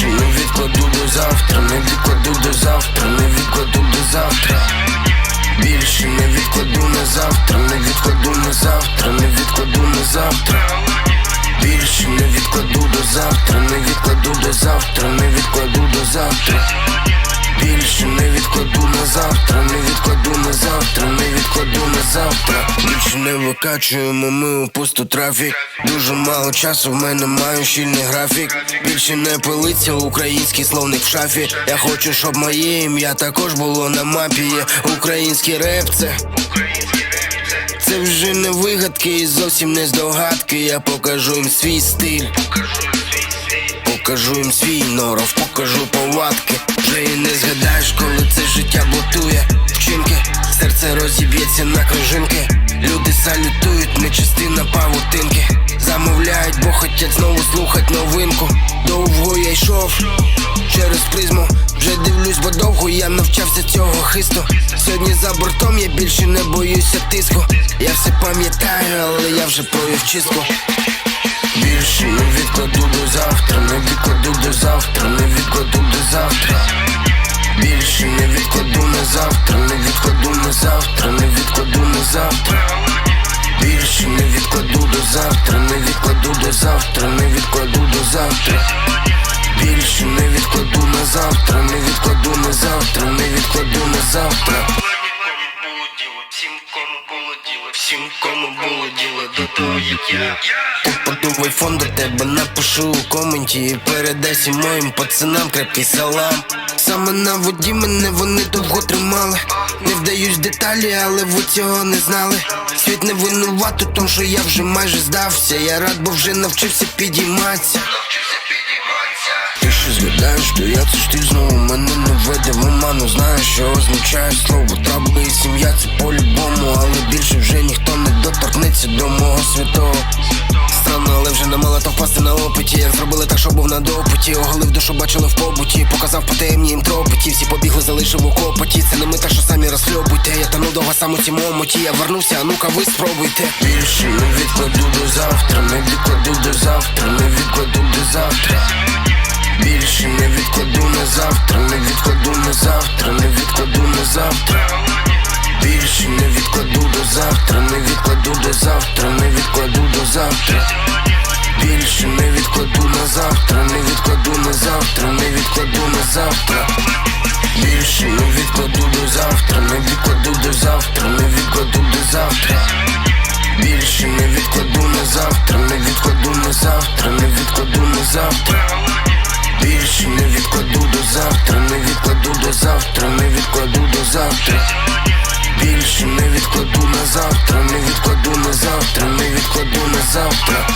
Більше не відкладу до завтра, не відкладу до завтра, не відкладу до завтра. Більше не відкладу на завтра, не відкладу на завтра, не відкладу на завтра. Більше не відкладу до завтра, не відкладу до завтра, не відкладу до завтра. Завтра. Більше не викачуємо ми у пусту трафік. Дуже мало часу в мене маю щільний графік. Більше не пилиться український словник в шафі. Я хочу, щоб моє ім'я також було на мапі. Є український реп це. Це вже не вигадки і зовсім не здогадки. Я покажу їм свій стиль. Покажу їм свій норов, покажу повадки. Вже і не згадаєш, коли це життя блокує вчинки, серце розіб'ється на кружинки. Люди салютують, не частина павутинки. Замовляють, бо хотять знову слухать новинку. Довго я йшов через призму. Вже дивлюсь, бо довго я навчався цього хисту. Сьогодні за бортом я більше не боюся тиску. Я все пам'ятаю, але я вже провів чистку. Більше не відкладу до завтра, не відкладу до завтра, не відкладу до завтра. Завтра, не відкладу на завтра, не відкладу на завтра. Більше не відкладу до завтра, не відкладу до завтра, не відкладу до завтра. Більше не відкладу на завтра, не відкладу на завтра, не відкладу на завтра. Всім кому було діло, всім кому було діло до того, як я. Ти подумай фон до тебе напишу у коменті І передай всім моїм пацанам крепкий салам Саме на воді мене вони довго тримали. Не вдаюсь деталі, але ви цього не знали. Світ не винуват у тому, що я вже майже здався. Я рад, бо вже навчився підійматися. Ти що згадаєш, що я це штиль знову мене не веде в оману? Знаєш, що означає слово Табли і сім'я це по-любому Але більше вже ніхто не доторкнеться то впасти на опиті. Зробили так, що був на допиті. Оголив душу, бачили в побуті. Показав по їм тропиті Всі побігли, залишив у копоті. Це не ми так, що самі розхльобуйте Я тону довго сам у цім омоті Я вернувся, а ну-ка ви спробуйте. Більше не відкладу до завтра, не відкладу до завтра, не відкладу до завтра. Більше не відкладу на завтра, не відкладу на завтра, не відкладу на завтра. Більше не відкладу до завтра, не відкладу до завтра, не відкладу до завтра. Завтра. Більше не відкладу до завтра, не відкладу до завтра, не відкладу до завтра. Більше не відкладу на завтра, не відкладу на завтра, не відкладу на завтра. Більше не відкладу до завтра, не відкладу до завтра, не відкладу до завтра. Більше не відкладу на завтра, не відкладу на завтра, не відкладу на завтра.